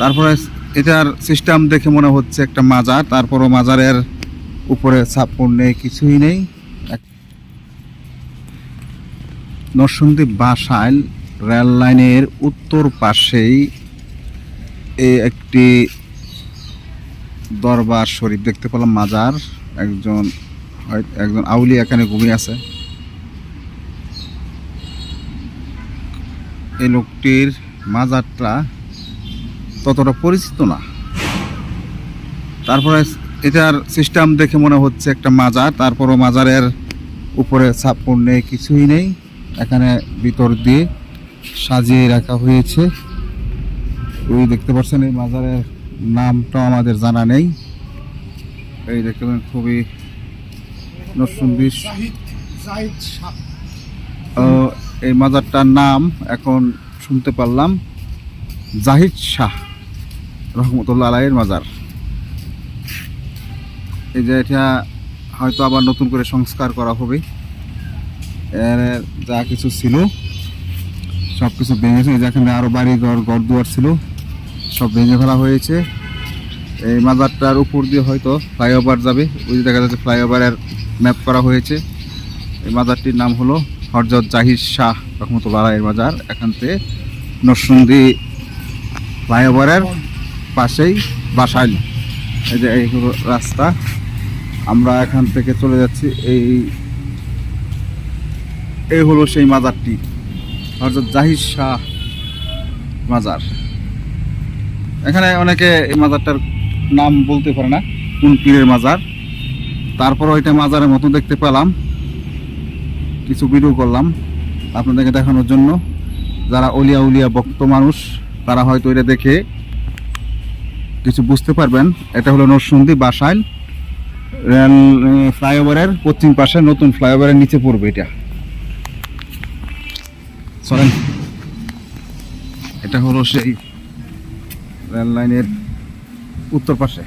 তারপরে এটার সিস্টেম দেখে মনে হচ্ছে একটা মাজার, তারপরও মাজারের উপরে ছাপ্পর নেই, কিছুই নেই। নরসিংদী বাসাইল রেল লাইনের উত্তর পাশেই একটি দরবার শরীফ দেখতে পেলাম, মাজার। একজন একজন আউলি এখানে ঘুমিয়ে আছে। এই লোকটির মাজারটা ততটা পরিচিত না। তারপরে এটার সিস্টেম দেখে মনে হচ্ছে একটা মাজার তারপরও মাজারের উপরে ছাপ্পর নেই কিছুই নেই। এখানে ভিতর দিয়ে সাজিয়ে রাখা হয়েছে। ওই দেখতে পাচ্ছেন এই মাজারের নামটাও আমাদের জানা নেই। এই দেখতে পাচ্ছেন খুবই এই মাজারটার নাম এখন শুনতে পারলাম জাহিদ শাহ। রহমতুল্লাহ আলাইয়ের মাজার। এই যে এটা হয়তো আবার নতুন করে সংস্কার করা হবে। এর যা কিছু ছিল সব কিছু ভেঙেছে যেখানে আরও বাড়ি ঘর ঘর দুয়ার ছিল, সব ভেঙে ফেলা হয়েছে। এই মাজারটার উপর দিয়ে হয়তো ফ্লাইওভার যাবে। ওই দেখা যাচ্ছে ফ্লাইওভারের ম্যাপ করা হয়েছে। এই মাজারটির নাম হলো হরজত জাহির শাহ রহমতুল্লাহ আলাইয়ের মাজার। এখান থেকে নরসিংদী ফ্লাইওভারের পাশেই বাসাইল। এই যে এই রাস্তা। আমরা এখান থেকে চলে যাচ্ছি। এই এই হলো সেই মাজারটি। হরজত জাহির শাহ মাজার। এখানে অনেকে এই মাজারটার নাম বলতে পারে না কোন পীরের মাজার। তারপরও এটা মাজারের মতো দেখতে পেলাম। কিছু ভিডিও করলাম আপনাদেরকে দেখানোর জন্য। যারা অলিয়া উলিয়া ভক্ত মানুষ, তারা হয়তো এটা দেখে কিছু বুঝতে পারবেন, এটা হলো নরসুন্দি বাসাইল রেল ফ্লাইওভারের পশ্চিম পাশে, নতুন ফ্লাইওভারের নিচে পড়বে এটা। চলেন এটা হলো সেই রেল লাইনের উত্তর পাশে।